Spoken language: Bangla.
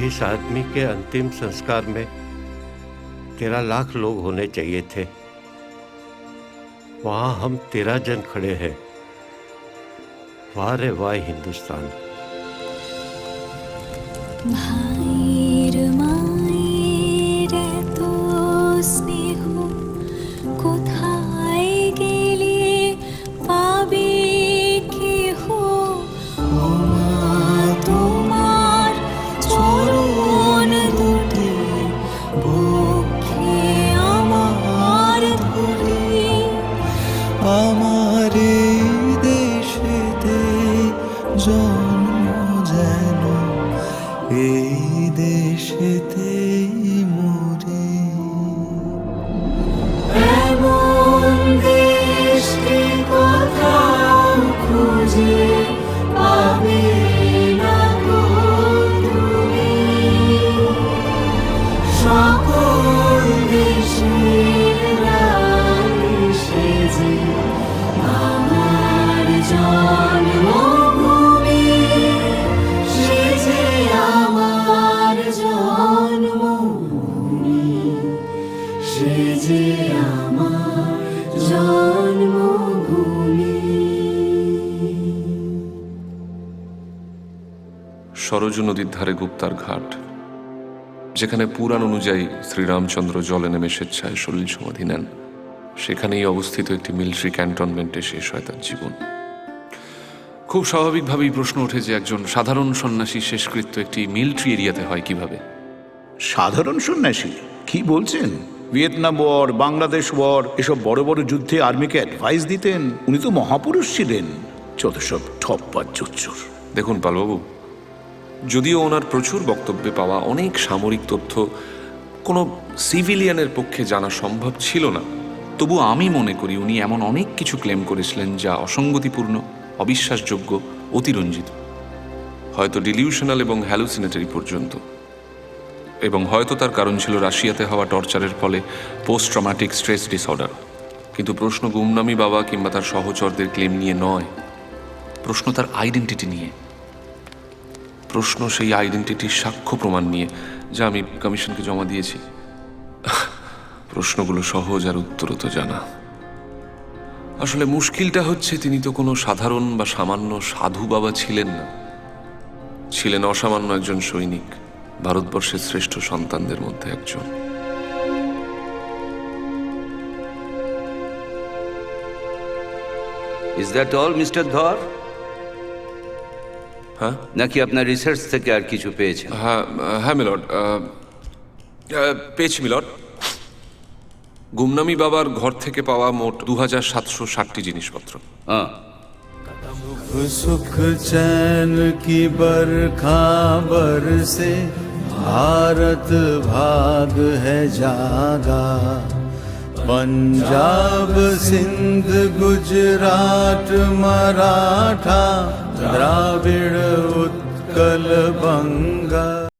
जिस आदमी के अंतिम संस्कार में तेरह लाख लोग होने चाहिए थे वहां हम तेरह जन खड़े हैं वाह रे वाह हिंदुस्तान ভাইয়ের মায়ের এত স্নেহ কোথায় গেলে পাবে কেহ ও বক্ষে আমার ধরে আমার দেশেতে জন্ম যেন এই দেশেতেই আমার জন্মভূমি। সরজু নদীর ধারে গুপ্তার ঘাট যেখানে পুরাণ অনুযায়ী শ্রীরামচন্দ্র জলে নেমে স্বেচ্ছায় সলিল সমাধি নেন সেখানেই অবস্থিত একটি মিলিটারি ক্যান্টনমেন্টে শেষ হয় তার জীবন। খুব স্বাভাবিকভাবেই প্রশ্ন ওঠে যে একজন সাধারণ সন্ন্যাসী শেষকৃত্য একটি মিলিটারি এরিয়াতে হয় কীভাবে? সাধারণ সন্ন্যাসী? কি বলছেন? ভিয়েতনাম ওয়ার, বাংলাদেশ ওয়ার, এসব বড় বড় যুদ্ধে আর্মিকে অ্যাডভাইস দিতেন, উনি তো মহাপুরুষ ছিলেন। যত সব ঠপ্পা চুচ্চুর দেখুন পালবাবু, যদিও ওনার প্রচুর বক্তব্যে পাওয়া অনেক সামরিক তথ্য, কোনো সিভিলিয়ানের পক্ষে জানা সম্ভব ছিল না। তবু আমি মনে করি উনি এমন অনেক কিছু ক্লেম করেছিলেন যা অসঙ্গতিপূর্ণ, অবিশ্বাসযোগ্য, অতিরঞ্জিত। হয়তো ডিলিউশনাল এবং হ্যালুসিনেটারি পর্যন্ত। এবং হয়তো তার কারণ ছিল রাশিয়াতে হওয়া টর্চারের ফলে পোস্ট ট্রমাটিক স্ট্রেস ডিসঅর্ডার। কিন্তু প্রশ্ন গুমনামি বাবা কিংবা তার সহচরদের ক্লেম নিয়ে নয়। প্রশ্ন তার আইডেন্টিটি নিয়ে। প্রশ্ন সেই আইডেন্টিটির সাক্ষ্য প্রমাণ নিয়ে, যা আমি কমিশনকে জমা দিয়েছি। প্রশ্নগুলো সহজ আর উত্তরও তো জানা। আসলে মুশকিলটা হচ্ছে তিনি তো কোনো সাধারণ বা সামান্য সাধু বাবা ছিলেন না। ছিলেন অসামান্য একজন সৈনিক। ভারতবর্ষের শ্রেষ্ঠ সন্তানদের মধ্যে একজন ইজ দ্যাট অল মিস্টার ধর হ্যাঁ নাকি আপনার রিসার্চ থেকে আর কিছু পেয়েছেন হ্যাঁ হ্যাঁ মিলর্ড পেয়েছি মিলর্ড গুমনামি বাবার ঘর থেকে পাওয়া মোট দু হাজার সাতশো ষাটটি জিনিসপত্র হ্যাঁ सुख चैन की बरखा बरसे भारत भाग है जागा। पंजाब सिंध गुजरात मराठा द्राविड़ उत्कल बंगा।